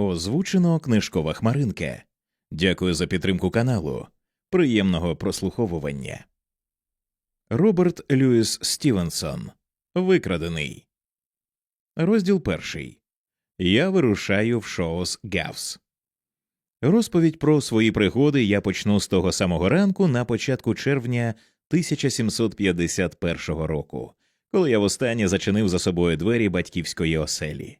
Озвучено книжкова хмаринка. Дякую за підтримку каналу. Приємного прослуховування. Роберт Льюіс Стівенсон. Викрадений. Розділ перший. Я вирушаю в Шоус Гавс. Розповідь про свої пригоди я почну з того самого ранку на початку червня 1751 року, коли я востаннє зачинив за собою двері батьківської оселі.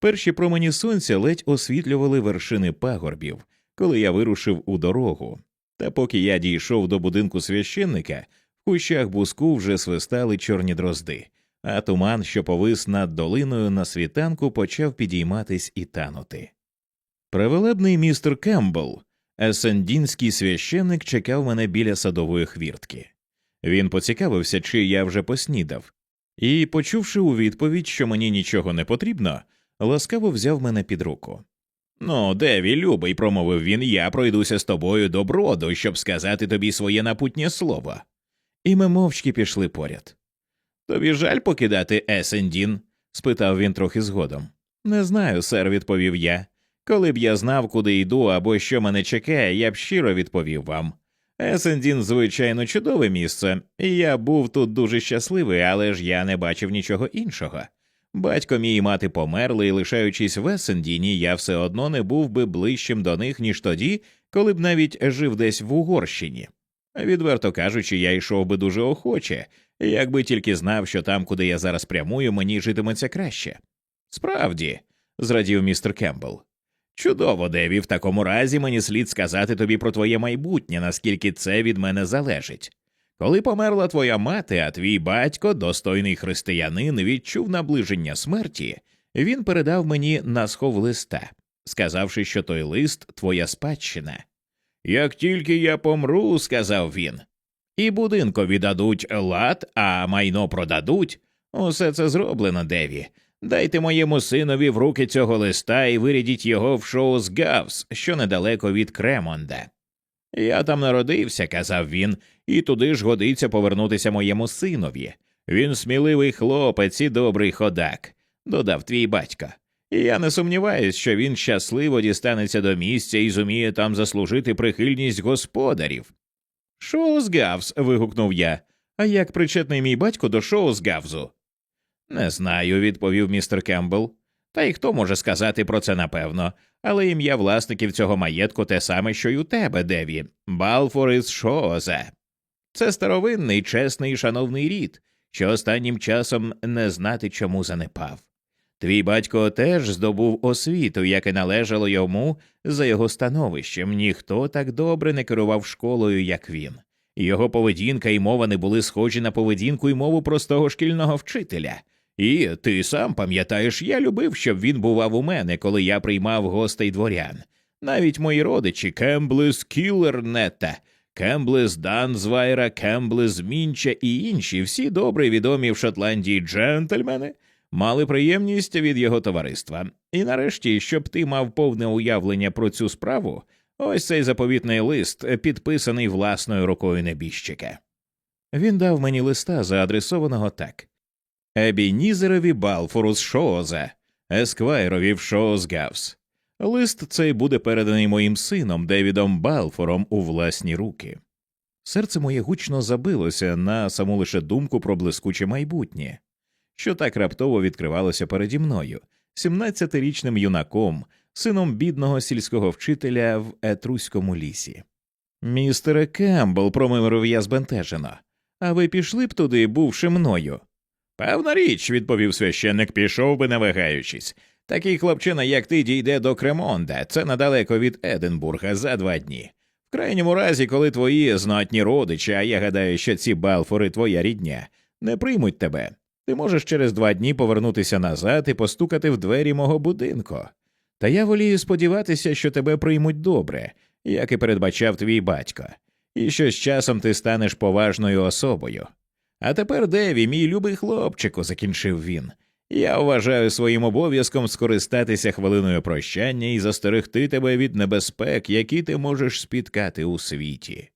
Перші промені сонця ледь освітлювали вершини пагорбів, коли я вирушив у дорогу. Та поки я дійшов до будинку священника, в кущах буску вже свистали чорні дрозди, а туман, що повис над долиною на світанку, почав підійматись і танути. Превелебний містер Кембл, есендінський священник, чекав мене біля садової хвіртки. Він поцікавився, чи я вже поснідав, і, почувши у відповідь, що мені нічого не потрібно, ласкаво взяв мене під руку. Ну, Деві, любий, промовив він, я пройдуся з тобою до броду, щоб сказати тобі своє напутнє слово. І ми мовчки пішли поряд. Тобі жаль покидати Есендін? спитав він трохи згодом. Не знаю, сер, відповів я. Коли б я знав, куди йду або що мене чекає, я б щиро відповів вам. Есендін, звичайно, чудове місце, і я був тут дуже щасливий, але ж я не бачив нічого іншого. Батько мій і мати померли, і лишаючись в Есендіні, я все одно не був би ближчим до них, ніж тоді, коли б навіть жив десь в Угорщині. Відверто кажучи, я йшов би дуже охоче, якби тільки знав, що там, куди я зараз прямую, мені житиметься краще. Справді, зрадів містер Кембл. Чудово, Деві, в такому разі мені слід сказати тобі про твоє майбутнє, наскільки це від мене залежить. Коли померла твоя мати, а твій батько, достойний християнин, відчув наближення смерті, він передав мені на схов листа, сказавши, що той лист твоя спадщина. Як тільки я помру, сказав він, і будинкові дадуть лад, а майно продадуть. Усе це зроблено, Деві. Дайте моєму синові в руки цього листа і вирядіть його в шоу з Гавс, що недалеко від Кремонда. Я там народився, казав він, і туди ж годиться повернутися моєму синові. Він сміливий хлопець і добрий ходак, додав твій батько. І я не сумніваюсь, що він щасливо дістанеться до місця і зуміє там заслужити прихильність господарів. Шоузгавс. вигукнув я. А як причетний мій батько до Шоузгавзу? Не знаю, відповів містер Кембл. Та й хто може сказати про це напевно, але ім'я власників цього маєтку те саме, що й у тебе, Деві, Балфор із Шооза. Це старовинний, чесний і шановний рід, що останнім часом не знати чому занепав. Твій батько теж здобув освіту, як і належало йому за його становищем. Ніхто так добре не керував школою, як він. Його поведінка і мова не були схожі на поведінку і мову простого шкільного вчителя. І ти сам пам'ятаєш, я любив, щоб він бував у мене, коли я приймав гостей дворян. Навіть мої родичі Кембли з Кілернета, Кембли з Данзвайра, Кембли з Мінча і інші, всі добре відомі в Шотландії джентльмени, мали приємність від його товариства. І нарешті, щоб ти мав повне уявлення про цю справу, ось цей заповітний лист, підписаний власною рукою небіжчика. Він дав мені листа, заадресованого так. Ебінізерові Балфору з Шооза, Есквайрові в Шооз Гавс. Лист цей буде переданий моїм сином Девідом Балфором у власні руки. Серце моє гучно забилося на саму лише думку про блискуче майбутнє, що так раптово відкривалося переді мною, 17-річним юнаком, сином бідного сільського вчителя в Етруському лісі. Містере Кембл, промимрив я збентежено, а ви пішли б туди, бувши мною. Певна річ, відповів священник, пішов би не вагаючись. Такий хлопчина, як ти, дійде до Кремонда, це недалеко від Единбурга за два дні. В крайньому разі, коли твої знатні родичі, а я гадаю, що ці балфори твоя рідня, не приймуть тебе, ти можеш через два дні повернутися назад і постукати в двері мого будинку. Та я волію сподіватися, що тебе приймуть добре, як і передбачав твій батько, і що з часом ти станеш поважною особою. А тепер, Деві, мій любий хлопчику, закінчив він. Я вважаю своїм обов'язком скористатися хвилиною прощання і застерегти тебе від небезпек, які ти можеш спіткати у світі.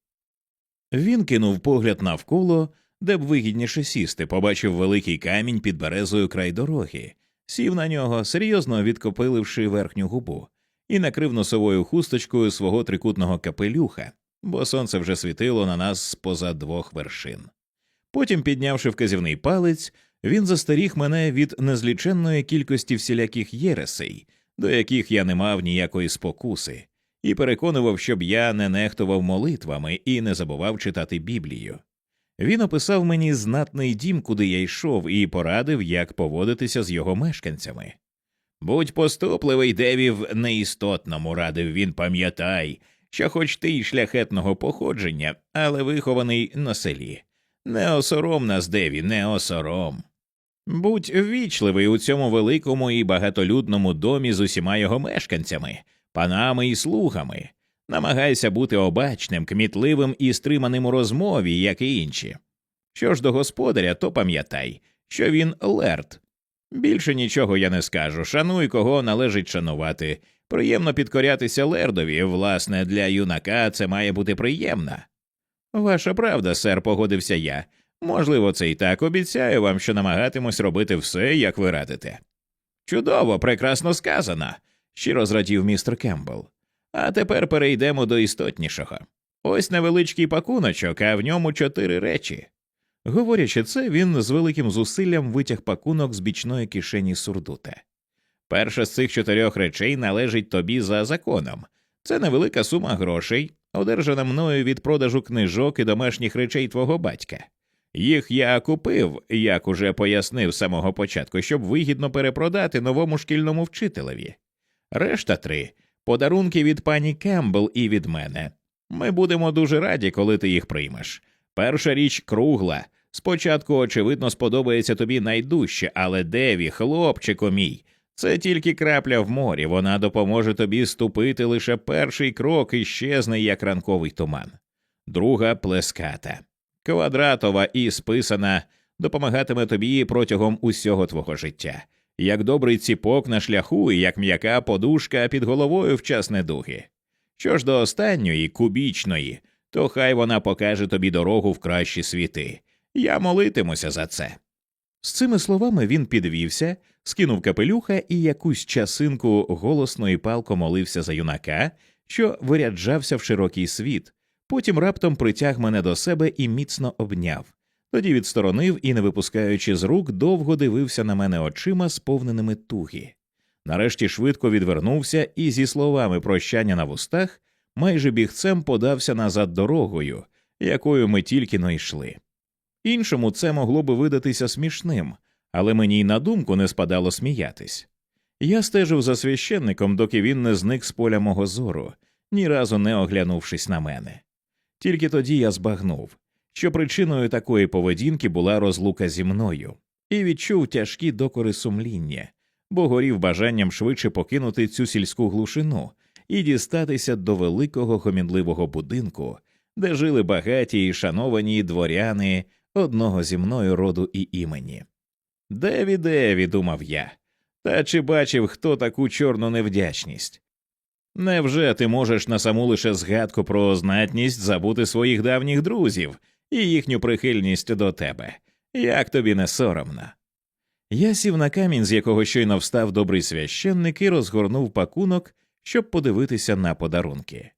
Він кинув погляд навколо, де б вигідніше сісти, побачив великий камінь під березою край дороги, сів на нього, серйозно відкопиливши верхню губу, і накрив носовою хусточкою свого трикутного капелюха, бо сонце вже світило на нас з поза двох вершин. Потім, піднявши вказівний палець, він застеріг мене від незліченної кількості всіляких єресей, до яких я не мав ніякої спокуси, і переконував, щоб я не нехтував молитвами і не забував читати Біблію. Він описав мені знатний дім, куди я йшов, і порадив, як поводитися з його мешканцями. Будь поступливий, деві в неістотному, радив він, пам'ятай, що хоч ти й шляхетного походження, але вихований на селі. Не осором нас, деві, не осором. Будь ввічливий у цьому великому і багатолюдному домі з усіма його мешканцями, панами і слугами. Намагайся бути обачним, кмітливим і стриманим у розмові, як і інші. Що ж до господаря, то пам'ятай, що він лерт. Більше нічого я не скажу. Шануй, кого належить шанувати. Приємно підкорятися лердові, власне, для юнака це має бути приємно. Ваша правда, сер, погодився я. Можливо, це і так обіцяю вам, що намагатимусь робити все, як ви радите. Чудово, прекрасно сказано, щиро зрадів містер Кембл. А тепер перейдемо до істотнішого. Ось невеличкий пакуночок, а в ньому чотири речі. Говорячи це, він з великим зусиллям витяг пакунок з бічної кишені сурдута. Перша з цих чотирьох речей належить тобі за законом. Це невелика сума грошей, одержана мною від продажу книжок і домашніх речей твого батька. Їх я купив, як уже пояснив з самого початку, щоб вигідно перепродати новому шкільному вчителеві. Решта три подарунки від пані Кембл і від мене. Ми будемо дуже раді, коли ти їх приймеш. Перша річ кругла. Спочатку, очевидно, сподобається тобі найдужче, але Деві, хлопчику мій, це тільки крапля в морі, вона допоможе тобі ступити лише перший крок і щезне, як ранковий туман. Друга плеската. Квадратова і списана допомагатиме тобі протягом усього твого життя, як добрий ціпок на шляху і як м'яка подушка під головою в час недуги. Що ж до останньої, кубічної, то хай вона покаже тобі дорогу в кращі світи. Я молитимуся за це. З цими словами він підвівся, скинув капелюха і якусь часинку голосно і палко молився за юнака, що виряджався в широкий світ, потім раптом притяг мене до себе і міцно обняв. Тоді відсторонив і, не випускаючи з рук, довго дивився на мене очима, сповненими туги. Нарешті швидко відвернувся і, зі словами прощання на вустах, майже бігцем подався назад дорогою, якою ми тільки но йшли. Іншому це могло би видатися смішним, але мені й на думку не спадало сміятись. Я стежив за священником, доки він не зник з поля мого зору, ні разу не оглянувшись на мене. Тільки тоді я збагнув, що причиною такої поведінки була розлука зі мною, і відчув тяжкі докори сумління, бо горів бажанням швидше покинути цю сільську глушину і дістатися до великого гомінливого будинку, де жили багаті і шановані дворяни одного зі мною роду і імені. Деві, деві, думав я, та чи бачив хто таку чорну невдячність? Невже ти можеш на саму лише згадку про знатність забути своїх давніх друзів і їхню прихильність до тебе? Як тобі не соромно? Я сів на камінь, з якого щойно встав добрий священник, і розгорнув пакунок, щоб подивитися на подарунки.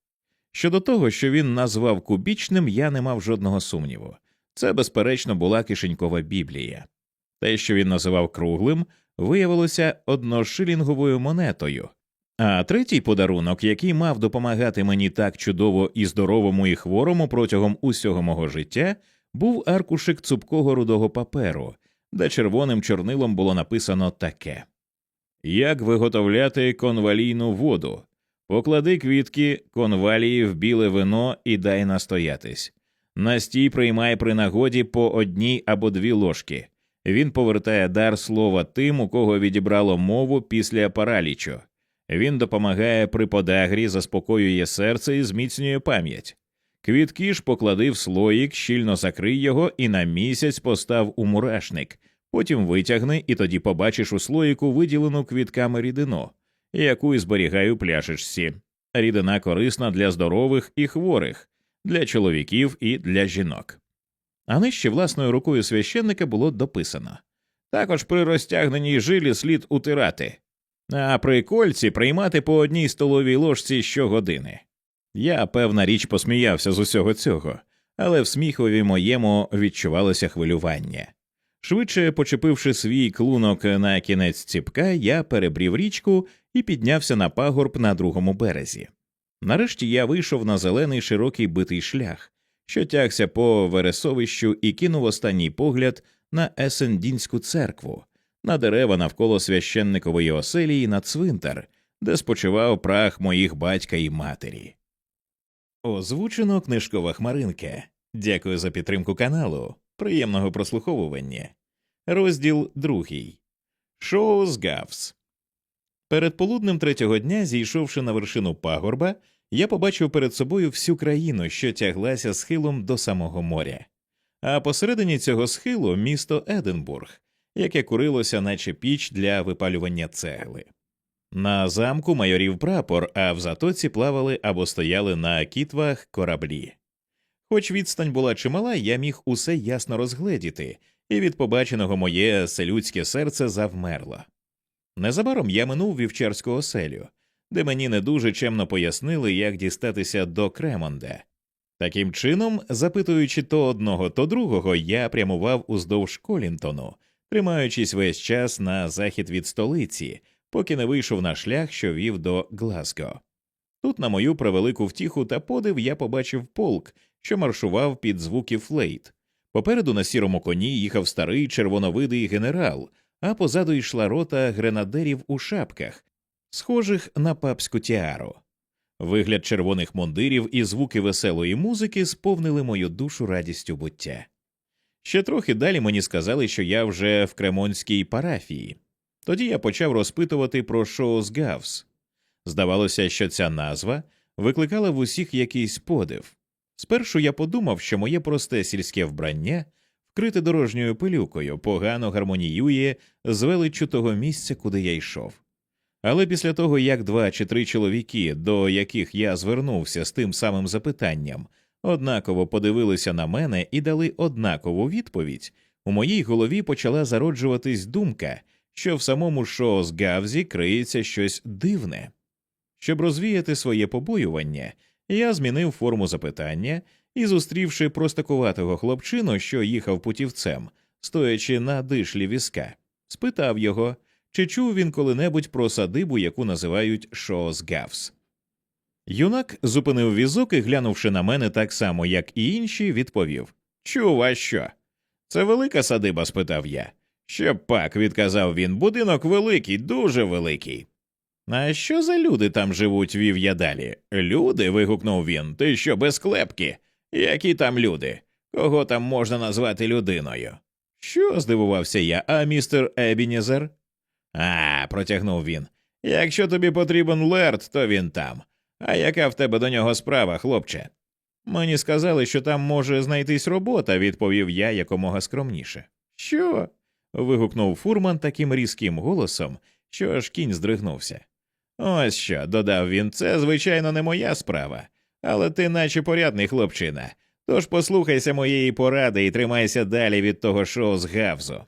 Щодо того, що він назвав кубічним, я не мав жодного сумніву. Це, безперечно, була кишенькова біблія. Те, що він називав круглим, виявилося одношилінговою монетою. А третій подарунок, який мав допомагати мені так чудово і здоровому, і хворому протягом усього мого життя, був аркушик цупкого рудого паперу, де червоним чорнилом було написано таке Як виготовляти конвалійну воду? Поклади квітки конвалії в біле вино і дай настоятись. Настій приймай при нагоді по одній або дві ложки. Він повертає дар слова тим, у кого відібрало мову після паралічу. Він допомагає при подагрі, заспокоює серце і зміцнює пам'ять. Квітки ж поклади слоїк, щільно закрий його і на місяць постав у мурашник, потім витягни, і тоді побачиш у слоїку виділену квітками рідину, яку і зберігаю пляшечці. Рідина корисна для здорових і хворих, для чоловіків і для жінок. А нижче власною рукою священника було дописано також при розтягненій жилі слід утирати. а при кольці приймати по одній столовій ложці щогодини. Я, певна річ, посміявся з усього цього, але в сміхові моєму відчувалося хвилювання. Швидше почепивши свій клунок на кінець ціпка, я перебрів річку і піднявся на пагорб на другому березі. Нарешті я вийшов на зелений широкий битий шлях, що тягся по вересовищу і кинув останній погляд на Есендінську церкву, на дерева навколо священникової оселі і на цвинтар, де спочивав прах моїх батька і матері. Озвучено книжкова хмаринка. Дякую за підтримку каналу. Приємного прослуховування. Розділ другий. Шоу з Гавс. Перед полуднем третього дня, зійшовши на вершину пагорба, я побачив перед собою всю країну, що тяглася схилом до самого моря. А посередині цього схилу місто Единбург, яке курилося, наче піч для випалювання цегли. На замку майорів прапор, а в затоці плавали або стояли на кітвах кораблі. Хоч відстань була чимала, я міг усе ясно розгледіти, і від побаченого моє селюдське серце завмерло. Незабаром я минув вівчарську оселю, де мені не дуже чемно пояснили, як дістатися до Кремонда. Таким чином, запитуючи то одного, то другого, я прямував уздовж Колінтону, тримаючись весь час на захід від столиці, поки не вийшов на шлях, що вів до Глазго. Тут, на мою превелику втіху та подив, я побачив полк, що маршував під звуки флейт. Попереду на сірому коні їхав старий червоновидий генерал, а позаду йшла рота гренадерів у шапках, схожих на папську тіару. Вигляд червоних мундирів і звуки веселої музики сповнили мою душу радістю буття. Ще трохи далі мені сказали, що я вже в Кремонській парафії. Тоді я почав розпитувати про Шоус Гавс. Здавалося, що ця назва викликала в усіх якийсь подив. Спершу я подумав, що моє просте сільське вбрання, вкрите дорожньою пилюкою, погано гармоніює з величчю того місця, куди я йшов. Але після того, як два чи три чоловіки, до яких я звернувся з тим самим запитанням, однаково подивилися на мене і дали однакову відповідь, у моїй голові почала зароджуватись думка, що в самому шоу з Гавзі криється щось дивне. Щоб розвіяти своє побоювання, я змінив форму запитання і, зустрівши простакуватого хлопчину, що їхав путівцем, стоячи на дишлі візка, спитав його, чи чув він коли-небудь про садибу, яку називають Шоус Гавс. Юнак зупинив візок і, глянувши на мене так само, як і інші, відповів Чув, а що? Це велика садиба? спитав я. Щоб пак, відказав він, будинок великий, дуже великий. А що за люди там живуть, вів я далі? Люди. вигукнув він. Ти що, без клепки? Які там люди? Кого там можна назвати людиною? Що? здивувався я, а містер Ебінєзер? А, протягнув він. Якщо тобі потрібен Лерт, то він там. А яка в тебе до нього справа, хлопче? Мені сказали, що там може знайтись робота, відповів я якомога скромніше. Що? вигукнув фурман таким різким голосом, що аж кінь здригнувся. Ось що, додав він, це, звичайно, не моя справа, але ти наче порядний хлопчина. Тож послухайся моєї поради і тримайся далі від того шоу з Гавзу.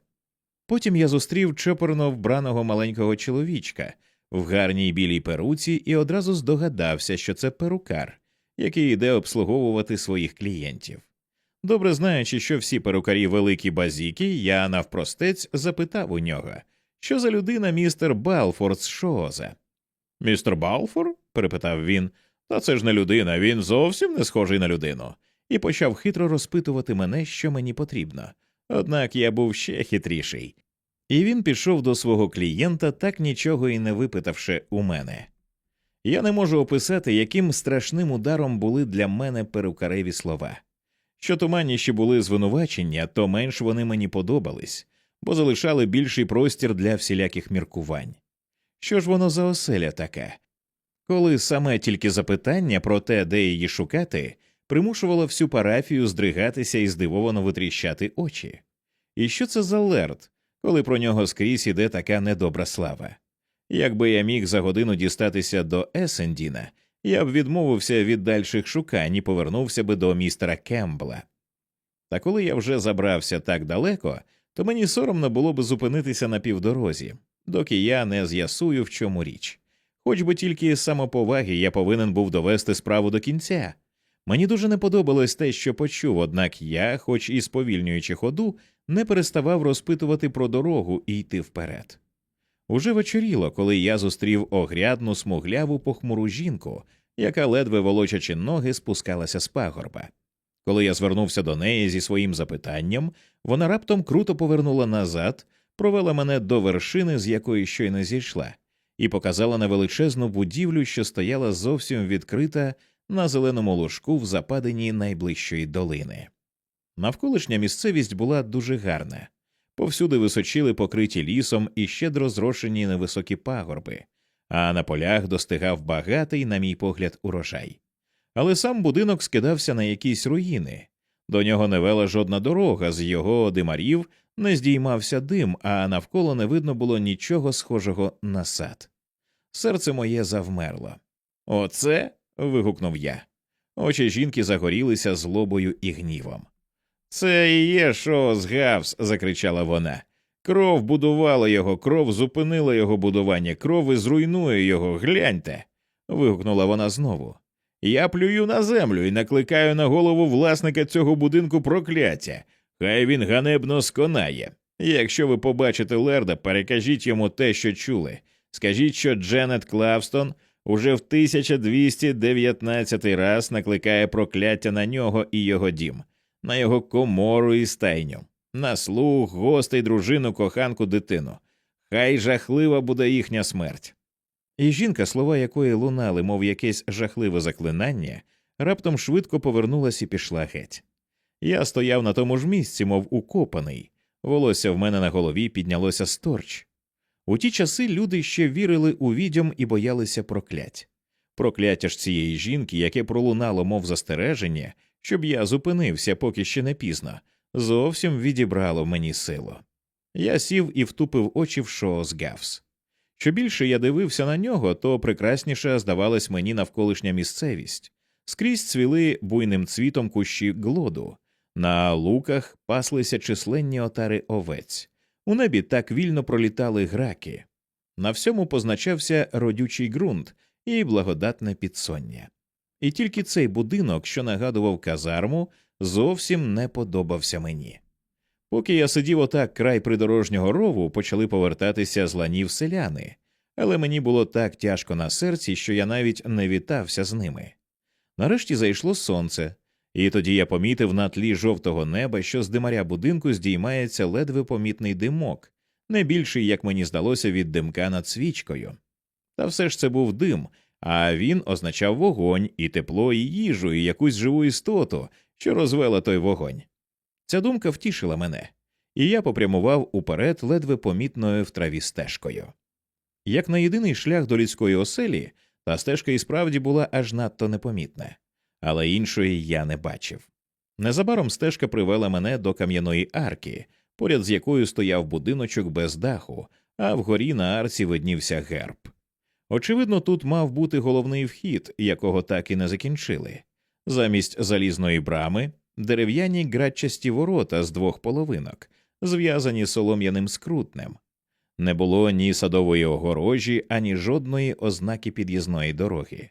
Потім я зустрів чопорно вбраного маленького чоловічка в гарній білій перуці і одразу здогадався, що це перукар, який йде обслуговувати своїх клієнтів. Добре знаючи, що всі перукарі великі базіки, я навпростець запитав у нього, що за людина містер Балфорд з Шооза. Містер Балфор? перепитав він. Та це ж не людина, він зовсім не схожий на людину, і почав хитро розпитувати мене, що мені потрібно. Однак я був ще хитріший. І він пішов до свого клієнта, так нічого і не випитавши у мене. Я не можу описати, яким страшним ударом були для мене перукареві слова. Що туманніші були звинувачення, то менш вони мені подобались, бо залишали більший простір для всіляких міркувань. Що ж воно за оселя така? Коли саме тільки запитання про те, де її шукати, примушувало всю парафію здригатися і здивовано витріщати очі. І що це за лерт, коли про нього скрізь іде така недобра слава? Якби я міг за годину дістатися до Есендіна, я б відмовився від дальших шукань і повернувся би до містера Кембла. Та коли я вже забрався так далеко, то мені соромно було б зупинитися на півдорозі, доки я не з'ясую, в чому річ. Хоч би тільки з самоповаги я повинен був довести справу до кінця. Мені дуже не подобалось те, що почув, однак я, хоч і сповільнюючи ходу, не переставав розпитувати про дорогу і йти вперед. Уже вечоріло, коли я зустрів огрядну смугляву похмуру жінку, яка ледве волочачи ноги спускалася з пагорба. Коли я звернувся до неї зі своїм запитанням, вона раптом круто повернула назад, провела мене до вершини, з якої щойно зійшла, і показала на величезну будівлю, що стояла зовсім відкрита на зеленому лужку в западині найближчої долини. Навколишня місцевість була дуже гарна. Повсюди височили покриті лісом і щедро зрошені невисокі пагорби, а на полях достигав багатий, на мій погляд, урожай. Але сам будинок скидався на якісь руїни. До нього не вела жодна дорога, з його димарів не здіймався дим, а навколо не видно було нічого схожого на сад. Серце моє завмерло. Оце. вигукнув я. Очі жінки загорілися злобою і гнівом. Це і є Шоус Гавс, закричала вона. Кров будувала його, кров зупинила його будування, кров і зруйнує його. Гляньте. вигукнула вона знову. Я плюю на землю і накликаю на голову власника цього будинку прокляття. Хай він ганебно сконає. Якщо ви побачите Лерда, перекажіть йому те, що чули. Скажіть, що Дженет Клавстон уже в 1219 раз накликає прокляття на нього і його дім, на його комору і стайню, на слуг, гостей, дружину, коханку, дитину. Хай жахлива буде їхня смерть. І жінка, слова якої лунали, мов якесь жахливе заклинання, раптом швидко повернулась і пішла геть. Я стояв на тому ж місці, мов укопаний, волосся в мене на голові піднялося сторч. У ті часи люди ще вірили у відьом і боялися проклять. Прокляття ж цієї жінки, яке пролунало, мов застереження, щоб я зупинився, поки ще не пізно, зовсім відібрало мені силу. Я сів і втупив очі в Шоос Гавс. Що більше я дивився на нього, то прекрасніше здавалась мені навколишня місцевість. Скрізь цвіли буйним цвітом кущі глоду, на луках паслися численні отари овець, у небі так вільно пролітали граки. На всьому позначався родючий ґрунт і благодатне підсоння. І тільки цей будинок, що нагадував казарму, зовсім не подобався мені. Поки я сидів отак край придорожнього рову, почали повертатися з ланів селяни, але мені було так тяжко на серці, що я навіть не вітався з ними. Нарешті зайшло сонце, і тоді я помітив на тлі жовтого неба, що з димаря будинку здіймається ледве помітний димок, не більший, як мені здалося, від димка над свічкою. Та все ж це був дим, а він означав вогонь, і тепло, і їжу, і якусь живу істоту, що розвела той вогонь. Ця думка втішила мене, і я попрямував уперед ледве помітною в траві стежкою. Як на єдиний шлях до людської оселі, та стежка і справді була аж надто непомітна, але іншої я не бачив. Незабаром стежка привела мене до кам'яної арки, поряд з якою стояв будиночок без даху, а вгорі на арці виднівся герб. Очевидно, тут мав бути головний вхід, якого так і не закінчили. Замість залізної брами дерев'яні градчасті ворота з двох половинок, зв'язані солом'яним скрутнем. Не було ні садової огорожі, ані жодної ознаки під'їзної дороги.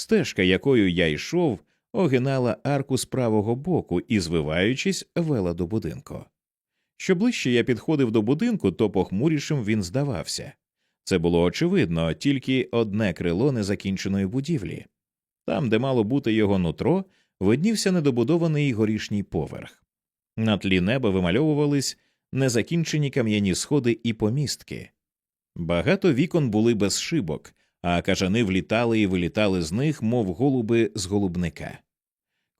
Стежка, якою я йшов, огинала арку з правого боку і, звиваючись, вела до будинку. Що ближче я підходив до будинку, то похмурішим він здавався. Це було очевидно, тільки одне крило незакінченої будівлі. Там, де мало бути його нутро, виднівся недобудований горішній поверх. На тлі неба вимальовувались незакінчені кам'яні сходи і помістки. Багато вікон були без шибок, а кажани влітали і вилітали з них, мов голуби з голубника.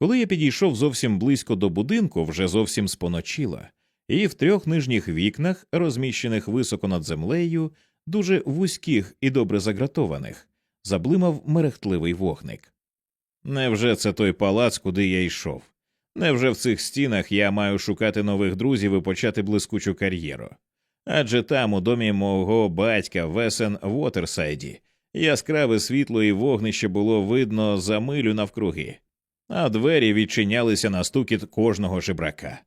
Коли я підійшов зовсім близько до будинку, вже зовсім споночило, і в трьох нижніх вікнах, розміщених високо над землею, дуже вузьких і добре загратованих, заблимав мерехтливий вогник. Невже це той палац, куди я йшов? Невже в цих стінах я маю шукати нових друзів і почати блискучу кар'єру? Адже там, у домі мого батька Весен Вотерсайді, яскраве світло і вогнище було видно за милю навкруги, а двері відчинялися на стукіт кожного жебрака.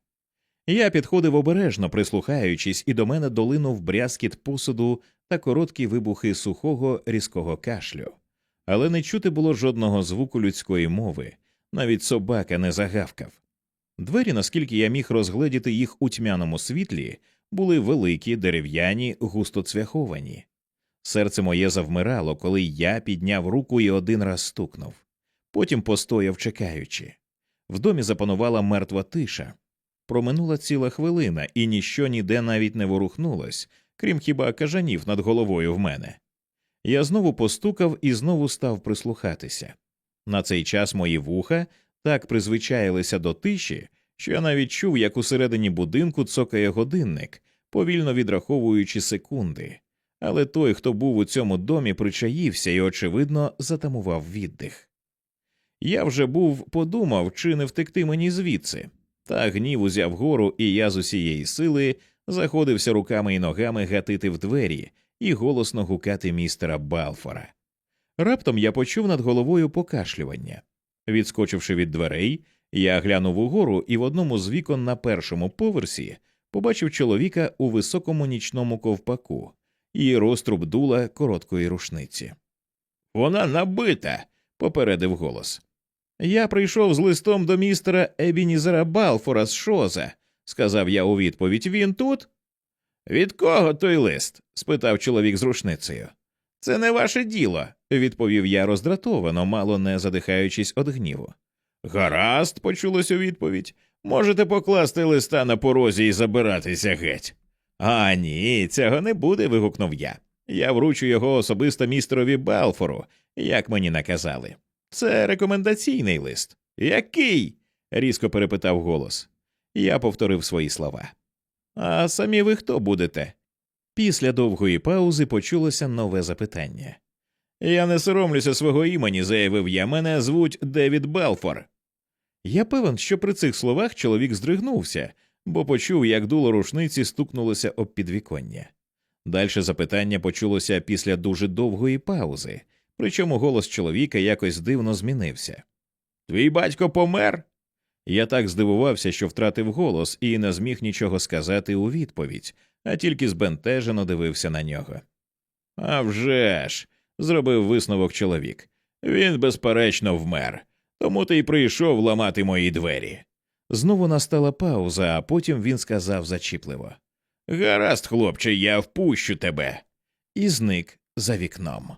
Я підходив обережно, прислухаючись, і до мене долинув брязкіт посуду та короткі вибухи сухого різкого кашлю, але не чути було жодного звуку людської мови, навіть собака не загавкав. Двері, наскільки я міг розгледіти їх у тьмяному світлі, були великі, дерев'яні, густо цвяховані. Серце моє завмирало, коли я підняв руку і один раз стукнув. Потім постояв, чекаючи. В домі запанувала мертва тиша. Проминула ціла хвилина, і ніщо ніде навіть не ворухнулось, крім хіба кажанів над головою в мене. Я знову постукав і знову став прислухатися. На цей час мої вуха так призвичаїлися до тиші, що я навіть чув, як усередині будинку цокає годинник, повільно відраховуючи секунди. Але той, хто був у цьому домі, причаївся і, очевидно, затамував віддих. Я вже був подумав, чи не втекти мені звідси, та гнів узяв гору, і я з усієї сили заходився руками і ногами гатити в двері і голосно гукати містера Балфора. Раптом я почув над головою покашлювання. Відскочивши від дверей, я глянув угору і в одному з вікон на першому поверсі побачив чоловіка у високому нічному ковпаку і розтруб дула короткої рушниці. Вона набита, попередив голос. Я прийшов з листом до містера Ебінізера Балфора з Шоза, сказав я у відповідь. Він тут? Від кого той лист? спитав чоловік з рушницею. Це не ваше діло, відповів я роздратовано, мало не задихаючись від гніву. Гаразд, почулось у відповідь. Можете покласти листа на порозі і забиратися геть. А ні, цього не буде. вигукнув я. Я вручу його особисто містерові Балфору, як мені наказали. Це рекомендаційний лист. Який? різко перепитав голос. Я повторив свої слова. А самі ви хто будете? Після довгої паузи почулося нове запитання. Я не соромлюся свого імені, заявив я. Мене звуть Девід Белфор. Я певен, що при цих словах чоловік здригнувся, бо почув, як дуло рушниці стукнулося об підвіконня. Дальше запитання почулося після дуже довгої паузи, причому голос чоловіка якось дивно змінився. Твій батько помер? Я так здивувався, що втратив голос і не зміг нічого сказати у відповідь, а тільки збентежено дивився на нього. «А вже ж!» – зробив висновок чоловік. Він, безперечно, вмер, тому ти й прийшов ламати мої двері. Знову настала пауза, а потім він сказав зачіпливо Гаразд, хлопче, я впущу тебе. І зник за вікном.